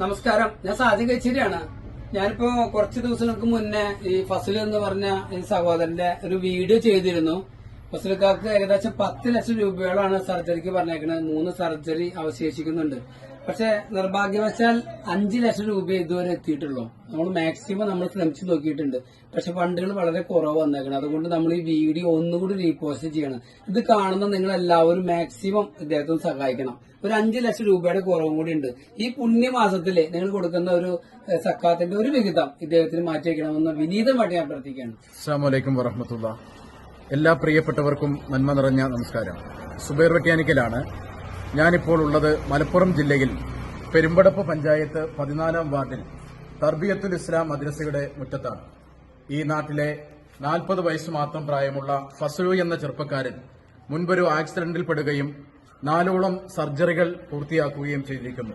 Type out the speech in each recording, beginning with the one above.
നമസ്കാരം. ഞാൻ സാധ്യ കച്ചേരിയാണ് ഞാനിപ്പോ കുറച്ച് ദിവസങ്ങൾക്ക് മുന്നേ ഈ ഫസൽ എന്ന് പറഞ്ഞ ഈ സഹോദരന്റെ ഒരു വീഡിയോ ചെയ്തിരുന്നു. ഫസലുക്കാർക്ക് ഏകദേശം പത്ത് ലക്ഷം രൂപയോളാണ് സർജറിക്ക് പറഞ്ഞേക്കുന്നത് മൂന്ന് സർജറി അവശേഷിക്കുന്നുണ്ട്. പക്ഷെ നിർഭാഗ്യവശാൽ അഞ്ച് ലക്ഷം രൂപ ഇതുവരെ എത്തിയിട്ടുള്ളൂ. നമ്മൾ മാക്സിമം നമ്മൾ ശ്രമിച്ചു നോക്കിയിട്ടുണ്ട്. പക്ഷെ ഫണ്ടുകൾ വളരെ കുറവ് വന്നേക്കണം. അതുകൊണ്ട് നമ്മൾ ഈ വീഡിയോ ഒന്നുകൂടി റീപോസ്റ്റ് ചെയ്യണം. ഇത് കാണുന്ന നിങ്ങൾ എല്ലാവരും മാക്സിമം ഇദ്ദേഹത്തിന് സഹായിക്കണം. ഒരു അഞ്ച് ലക്ഷം രൂപയുടെ കുറവും കൂടി ഉണ്ട്. ഈ പുണ്യമാസത്തിൽ നിങ്ങൾ കൊടുക്കുന്ന ഒരു സക്കാത്തിന്റെ ഒരു വിഹിതം ഇദ്ദേഹത്തിന് മാറ്റി വയ്ക്കണമെന്ന് വിനീതമായിട്ട് ഞാൻ പ്രാർത്ഥിക്കുകയാണ് അസ്സാമലൈക്കും വറഹമത്തുള്ള എല്ലാ പ്രിയപ്പെട്ടവർക്കും നന്മ നിറഞ്ഞ നമസ്കാരം. സുബൈർ മെക്കാനിക്കലാണ്. ഞാനിപ്പോൾ ഉള്ളത് മലപ്പുറം ജില്ലയിൽ പെരുമ്പടപ്പ് പഞ്ചായത്ത് പതിനാലാം വാർഡിൽ തർബിയത്തുൽ ഇസ്ലാം മദ്രസയുടെ മുറ്റത്താണ്. ഈ നാട്ടിലെ നാൽപ്പത് വയസ്സ് മാത്രം പ്രായമുള്ള ഫസലു എന്ന ചെറുപ്പക്കാരൻ മുൻപൊരു ആക്സിഡന്റിൽ പെടുകയും നാലോളം സർജറികൾ പൂർത്തിയാക്കുകയും ചെയ്തിരിക്കുന്നു.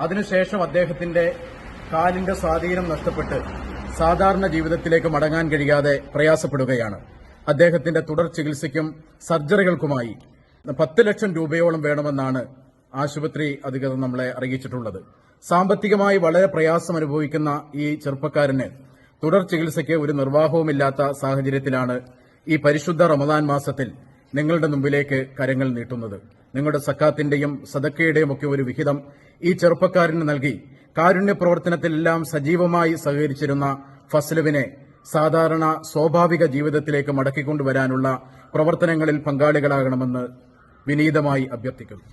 അതിനുശേഷം അദ്ദേഹത്തിന്റെ കാലിന്റെ സ്വാധീനം നഷ്ടപ്പെട്ട് സാധാരണ ജീവിതത്തിലേക്ക് മടങ്ങാൻ കഴിയാതെ പ്രയാസപ്പെടുകയാണ്. അദ്ദേഹത്തിന്റെ തുടർ ചികിത്സയ്ക്കും സർജറികൾക്കുമായി പത്ത് ലക്ഷം രൂപയോളം വേണമെന്നാണ് ആശുപത്രി അധികൃതർ നമ്മളെ അറിയിച്ചിട്ടുള്ളത്. സാമ്പത്തികമായി വളരെ പ്രയാസം അനുഭവിക്കുന്ന ഈ ചെറുപ്പക്കാരന് തുടർ ചികിത്സയ്ക്ക് ഒരു നിർവാഹവുമില്ലാത്ത സാഹചര്യത്തിലാണ് ഈ പരിശുദ്ധ റമദാൻ മാസത്തിൽ നിങ്ങളുടെ മുമ്പിലേക്ക് കരങ്ങൾ നീട്ടുന്നത്. നിങ്ങളുടെ സക്കാത്തിന്റെയും സദക്കയുടെയും ഒക്കെ ഒരു വിഹിതം ഈ ചെറുപ്പക്കാരന് നൽകി. കാരുണ്യ പ്രവർത്തനത്തിലെല്ലാം സജീവമായി സഹകരിച്ചിരുന്ന ഫസ്ലുവിനെ സാധാരണ സ്വാഭാവിക ജീവിതത്തിലേക്ക് മടക്കിക്കൊണ്ടുവരാനുള്ള പ്രവർത്തനങ്ങളിൽ പങ്കാളികളാകണമെന്ന് വിനീതമായി അഭ്യർത്ഥിക്കുന്നു.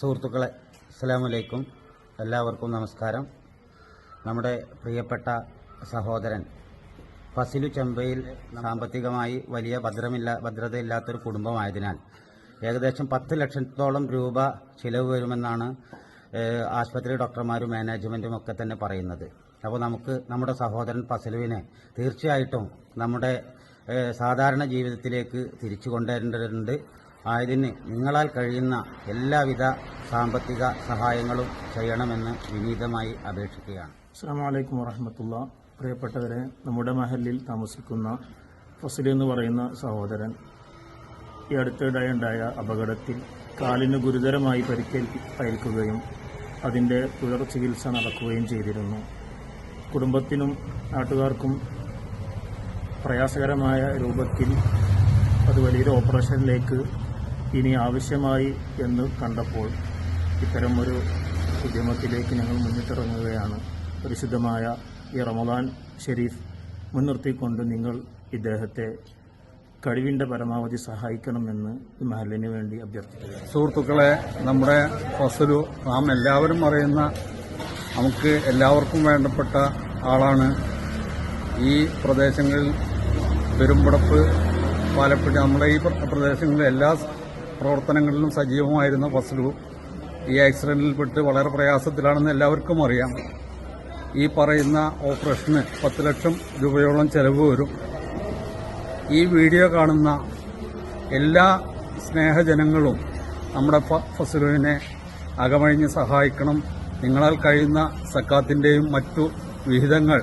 സുഹൃത്തുക്കളെ അസ്സാമലൈക്കും എല്ലാവർക്കും നമസ്കാരം. നമ്മുടെ പ്രിയപ്പെട്ട സഹോദരൻ ഫസിലു ചെമ്പയിൽ സാമ്പത്തികമായി വലിയ ഭദ്രമില്ല ഭദ്രതയില്ലാത്തൊരു കുടുംബമായതിനാൽ ഏകദേശം പത്ത് ലക്ഷത്തോളം രൂപ ചിലവ് വരുമെന്നാണ് ആശുപത്രി ഡോക്ടർമാരും മാനേജ്മെന്റും ഒക്കെ തന്നെ പറയുന്നത്. അപ്പോൾ നമുക്ക് നമ്മുടെ സഹോദരൻ ഫസലുവിനെ തീർച്ചയായിട്ടും നമ്മുടെ സാധാരണ ജീവിതത്തിലേക്ക് തിരിച്ചു കൊണ്ടുവരേണ്ടതുണ്ട്. ആയതിന് നിങ്ങളാൽ കഴിയുന്ന എല്ലാവിധ സാമ്പത്തിക സഹായങ്ങളും ചെയ്യണമെന്ന് വിനീതമായി അപേക്ഷിക്കുകയാണ്. അസ്സാം വലൈക്കും വറഹമത്തുള്ള. പ്രിയപ്പെട്ടവരെ നമ്മുടെ മഹലിൽ താമസിക്കുന്ന ഫസലി എന്ന് പറയുന്ന സഹോദരൻ ഈ അടുത്തിടെ ഉണ്ടായ അപകടത്തിൽ കാലിന് ഗുരുതരമായി പരിക്കേൽപ്പി പരിക്കുകയും അതിന്റെ തുടർ ചികിത്സ നടക്കുകയും ചെയ്തിരുന്നു. കുടുംബത്തിനും നാട്ടുകാർക്കും പ്രയാസകരമായ രൂപത്തിൽ അത് വലിയൊരു ഓപ്പറേഷനിലേക്ക് ഇനി ആവശ്യമായി എന്ന് കണ്ടപ്പോൾ ഇത്തരം ഒരു ഉദ്യമത്തിലേക്ക് ഞങ്ങൾ മുന്നിട്ടിറങ്ങുകയാണ്. പരിശുദ്ധമായ ഈ റമദാൻ ഷെരീഫ് മുൻനിർത്തിക്കൊണ്ട് നിങ്ങൾ ഇദ്ദേഹത്തെ കഴിവിന്റെ പരമാവധി സഹായിക്കണമെന്ന് ഈ മഹലിന് വേണ്ടി അഭ്യർത്ഥിക്കുക സുഹൃത്തുക്കളെ നമ്മുടെ ഫസലു നാം എല്ലാവരും അറിയുന്ന നമുക്ക് എല്ലാവർക്കും വേണ്ടപ്പെട്ട ആളാണ് ഈ പ്രദേശങ്ങളിൽ പെരുമ്പടപ്പ് പാലപ്പുഴ നമ്മുടെ ഈ പ്രദേശങ്ങളിൽ എല്ലാ പ്രവർത്തനങ്ങളിലും സജീവമായിരുന്ന ഫസലു ഈ ആക്സിഡന്റിൽപ്പെട്ട് വളരെ പ്രയാസത്തിലാണെന്ന് എല്ലാവർക്കും അറിയാം. ഈ പറയുന്ന ഓപ്പറേഷന് പത്ത് ലക്ഷം രൂപയോളം ചെലവ് വരും. ഈ വീഡിയോ കാണുന്ന എല്ലാ സ്നേഹജനങ്ങളും നമ്മുടെ ഫസലുവിനെ അകമഴിഞ്ഞ് സഹായിക്കണം. നിങ്ങളാൽ കഴിയുന്ന സക്കാത്തിന്റെയും മറ്റു വിഹിതങ്ങൾ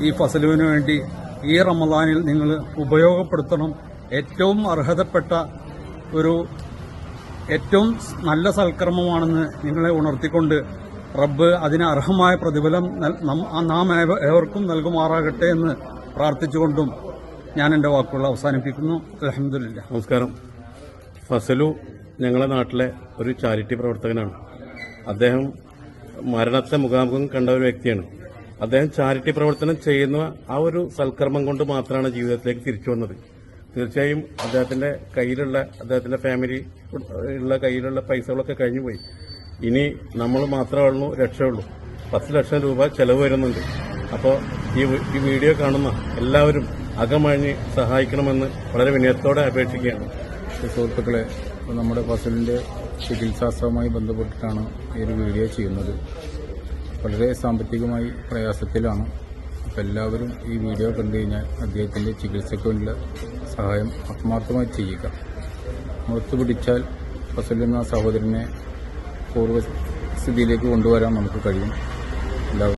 ഈ ഫസലുവിന് വേണ്ടി ഈ റമദാനിൽ നിങ്ങൾ ഉപയോഗപ്പെടുത്തണം. ഏറ്റവും അർഹതപ്പെട്ട ഒരു ഏറ്റവും നല്ല സൽക്കർമ്മമാണെന്ന് നിങ്ങളെ ഉണർത്തിക്കൊണ്ട് റബ്ബ് അതിന് അർഹമായ പ്രതിഫലം നം- ഏവർക്കും നൽകുമാറാകട്ടെ എന്ന് പ്രാർത്ഥിച്ചുകൊണ്ടും ഞാൻ എന്റെ വാക്കുകൾ അവസാനിപ്പിക്കുന്നു. അലഹമില്ല നമസ്കാരം. ഫസലു ഞങ്ങളുടെ നാട്ടിലെ ഒരു ചാരിറ്റി പ്രവർത്തകനാണ്. അദ്ദേഹം മരണത്തെ മുഖാമുഖം കണ്ട ഒരു വ്യക്തിയാണ്. അദ്ദേഹം ചാരിറ്റി പ്രവർത്തനം ചെയ്യുന്ന ആ ഒരു സൽക്കർമ്മം കൊണ്ട് മാത്രമാണ് ജീവിതത്തിലേക്ക് തിരിച്ചു വന്നത്. തീർച്ചയായും അദ്ദേഹത്തിന്റെ കയ്യിലുള്ള അദ്ദേഹത്തിന്റെ ഫാമിലി ഉള്ള കയ്യിലുള്ള പൈസകളൊക്കെ കഴിഞ്ഞുപോയി. ഇനി നമ്മൾ മാത്രമേ ഉള്ളൂ രക്ഷയുള്ളൂ. പത്ത് ലക്ഷം രൂപ ചെലവ് വരുന്നുണ്ട്. അപ്പോൾ ഈ ഈ വീഡിയോ കാണുന്ന എല്ലാവരും അകമഴിഞ്ഞ് സഹായിക്കണമെന്ന് വളരെ വിനയത്തോടെ അപേക്ഷിക്കുകയാണ്. സുഹൃത്തുക്കളെ നമ്മുടെ ഫസലിന്റെ ചികിത്സാസവുമായി ബന്ധപ്പെട്ടിട്ടാണ് ഈ ഒരു വീഡിയോ ചെയ്യുന്നത്. വളരെ സാമ്പത്തികമായി പ്രയാസത്തിലാണ്. അപ്പോൾ എല്ലാവരും ഈ വീഡിയോ കണ്ടു കഴിഞ്ഞാൽ അദ്ദേഹത്തിന്റെ ചികിത്സയ്ക്ക് വേണ്ടിയുള്ള സഹായം ആത്മാർത്ഥമായി ചെയ്യുക. മുഖത്ത് പിടിച്ചാൽ ഫസൽ എന്ന സഹോദരനെ പൂർവസ്ഥിതിയിലേക്ക് കൊണ്ടുവരാൻ നമുക്ക് കഴിയും.